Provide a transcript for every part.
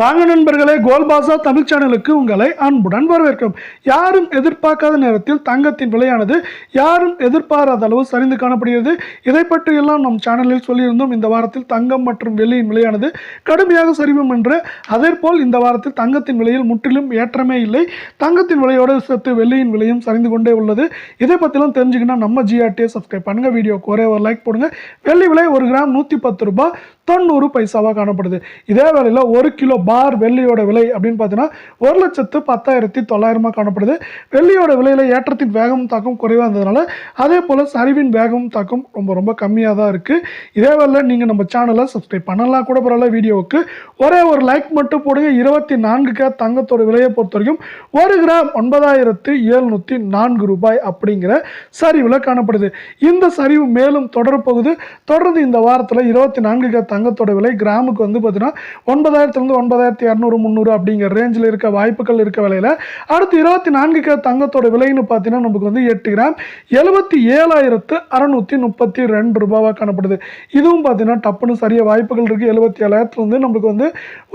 வாங்க நண்பர்களே கோல்பாசா தமிழ் சேனலுக்கு உங்களை அன்புடன் வரவேற்கிறோம். யாரும் எதிர்பார்க்காத நேரத்தில் தங்கத்தின் விலையானது யாரும் எதிர்பாராத அளவு சரிந்து காணப்படுகிறது. இதை பற்றி எல்லாம் நம் சேனலில் சொல்லியிருந்தோம். இந்த வாரத்தில் தங்கம் மற்றும் வெள்ளியின் விலையானது கடுமையாக சரிவும் என்று. அதேபோல் இந்த வாரத்தில் தங்கத்தின் விலையில் முற்றிலும் ஏற்றமே இல்லை. தங்கத்தின் விலையோடு சேர்த்து வெள்ளியின் விலையும் சரிந்து கொண்டே உள்ளது. இதை பற்றிலாம் தெரிஞ்சுக்கணும் நம்ம ஜிஆர்டியை சப்ஸ்கிரைப் பண்ணுங்கள் வீடியோக்கு ஒரே ஒரு லைக் போடுங்க. வெள்ளி விலை ஒரு கிராம் நூற்றி பத்து ரூபாய். தொண்ணூறு பைசாவாக காணப்படுது. இதே வேலையில் ஒரு கிலோ பார் வெள்ளியோட விலை அப்படின்னு பார்த்தீங்கன்னா ஒரு லட்சத்து பத்தாயிரத்தி தொள்ளாயிரமாக காணப்படுது. வெள்ளியோட விலையில் ஏற்றத்தின் வேகம் தாக்கம் குறைவாக இருந்ததுனால அதே போல் சரிவின் வேகம் தாக்கம் ரொம்ப ரொம்ப கம்மியாக தான் இருக்குது இதே வேலையில் நீங்கள் நம்ம சேனலை சப்ஸ்கிரைப் பண்ணலாம் கூட பரவாயில்ல வீடியோவுக்கு ஒரே ஒரு லைக் மட்டும் போடுங்க. இருபத்தி நான்குக்கு தங்கத்தோட விலையை பொறுத்த வரைக்கும் ஒரு கிராம் ஒன்பதாயிரத்து எழுநூற்றி நான்கு ரூபாய் அப்படிங்கிற சரிவில் காணப்படுது. இந்த சரிவு மேலும் தொடரப்போகுது. தொடர்ந்து இந்த வாரத்தில் இருபத்தி நான்கு தங்கத்தோட விலை கிராமுக்கு வந்து பார்த்தீங்கன்னா ஒன்பதாயிரத்துலேருந்து ஒன்பதாயிரத்தி இரநூறு முந்நூறு அப்படிங்கிற ரேஞ்சில் இருக்க வாய்ப்புகள் இருக்க விலையில். அடுத்து இருபத்தி நான்கு தங்கத்தோட விலைன்னு பார்த்தீங்கன்னா நமக்கு வந்து எட்டு கிராம் எழுபத்தி ஏழாயிரத்து அறநூற்றி முப்பத்தி ரெண்டு ரூபாவாக காணப்படுது. இதுவும் பார்த்தீங்கன்னா டப்புன்னு சரியாக வாய்ப்புகள் இருக்குது எழுபத்தி ஏழாயிரத்துலேருந்து நம்மளுக்கு வந்து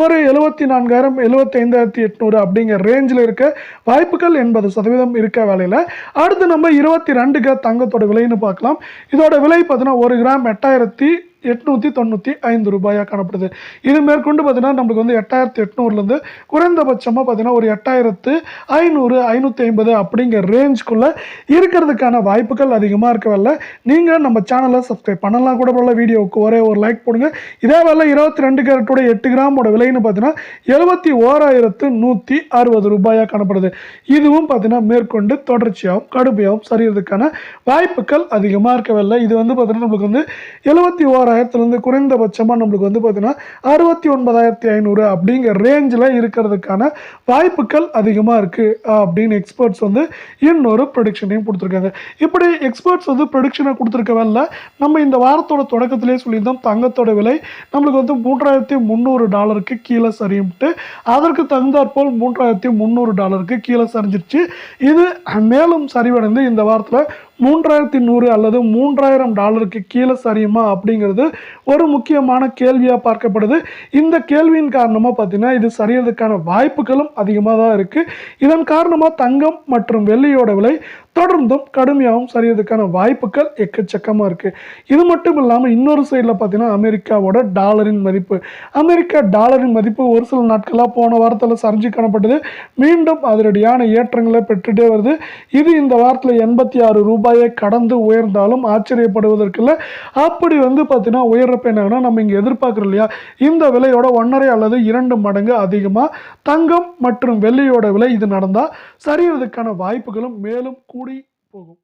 ஒரு எழுபத்தி நான்காயிரம் எழுபத்தி ஐந்தாயிரத்தி எட்நூறு அப்படிங்கிற ரேஞ்சில் இருக்க வாய்ப்புகள் எண்பது சதவீதம் இருக்க வேலையில். அடுத்து நம்ம இருபத்தி ரெண்டுக்கு தங்கத்தோட விலைன்னு பார்க்கலாம். இதோட விலை பார்த்தீங்கன்னா ஒரு கிராம் எட்டாயிரத்தி எட்நூற்றி தொண்ணூற்றி ஐந்து ரூபாயாக காணப்படுது. இது மேற்கொண்டு பார்த்தீங்கன்னா நம்மளுக்கு வந்து எட்டாயிரத்தி எட்நூறுலேருந்து குறைந்தபட்சமாக பார்த்தீங்கன்னா ஒரு எட்டாயிரத்து ஐநூறு ஐநூற்றி ஐம்பது அப்படிங்கிற ரேஞ்சுக்குள்ளே இருக்கிறதுக்கான வாய்ப்புகள் அதிகமாக இருக்கவில்ல நீங்கள் நம்ம சேனலை சப்ஸ்கிரைப் பண்ணலாம் கூட போல வீடியோவுக்கு ஒரே ஒரு லைக் போடுங்க. இதே வேலை இருபத்தி ரெண்டு கேரட்டோட எட்டு கிராமோட விலைன்னு பார்த்தீங்கன்னா எழுபத்தி ஓராயிரத்து நூற்றி அறுபது ரூபாயாக காணப்படுது. இதுவும் பார்த்தீங்கன்னா மேற்கொண்டு தொடர்ச்சியாகவும் கடுமையாகவும் சரியறதுக்கான வாய்ப்புகள் அதிகமாக இருக்கவில்லை இது வந்து பார்த்தீங்கன்னா நம்மளுக்கு வந்து எழுபத்தி ஓராயிரம் ஓராயிரத்துலேருந்து குறைந்தபட்சமாக நம்மளுக்கு வந்து பார்த்தீங்கன்னா அறுபத்தி ஒன்பதாயிரத்தி ஐநூறு அப்படிங்கிற ரேஞ்சில் இருக்கிறதுக்கான வாய்ப்புகள் அதிகமாக இருக்குது அப்படின்னு எக்ஸ்பர்ட்ஸ் வந்து இன்னொரு ப்ரொடிக்ஷனையும் கொடுத்துருக்காங்க. இப்படி எக்ஸ்பர்ட்ஸ் வந்து ப்ரொடிக்ஷனை கொடுத்துருக்கவில்ல நம்ம இந்த வாரத்தோட தொடக்கத்திலே சொல்லியிருந்தோம் தங்கத்தோட விலை நம்மளுக்கு வந்து மூன்றாயிரத்தி முந்நூறு டாலருக்கு கீழே சரியும்ட்டு அதற்கு தகுந்தாற்போல் மூன்றாயிரத்தி முந்நூறு டாலருக்கு கீழே சரிஞ்சிருச்சு. இது மேலும் சரிவடைந்து இந்த வாரத்தில் மூன்றாயிரத்தி நூறு அல்லது மூன்றாயிரம் டாலருக்கு கீழே சரியுமா அப்படிங்கிறது ஒரு முக்கியமான கேள்வியாக பார்க்கப்படுது. இந்த கேள்வியின் காரணமாக பார்த்தீங்கன்னா இது சரியறதுக்கான வாய்ப்புகளும் அதிகமாக தான் இருக்குது இதன் காரணமாக தங்கம் மற்றும் வெள்ளியோட விலை தொடர்ந்தும் கடுமையாகவும் சரியறதுக்கான வாய்ப்புகள் எக்கச்சக்கமாக இருக்குது இது மட்டும் இல்லாமல் இன்னொரு சைடில் பார்த்தீங்கன்னா அமெரிக்காவோட டாலரின் மதிப்பு. அமெரிக்கா டாலரின் மதிப்பு ஒரு சில நாட்களாக போன வாரத்தில் சரிஞ்சு காணப்பட்டது. மீண்டும் அதனடியான ஏற்றங்களை பெற்றுட்டே வருது. இது இந்த வாரத்தில் எண்பத்தி ஆறு ரூபாய் கடந்து உயர்ந்தாலும் ஆச்சரியப்படுவதற்கில்ல. அப்படி வந்து பார்த்தீங்கன்னா உயர்றப்ப என்னன்னா நம்ம இங்கே எதிர்பார்க்குறோம் இல்லையா? இந்த விலையோட ஒன்றரை அல்லது இரண்டு மடங்கு அதிகமாக தங்கம் மற்றும் வெள்ளியோட விலை இது நடந்தால் சரியறதுக்கான வாய்ப்புகளும் மேலும் கூடி போகும்.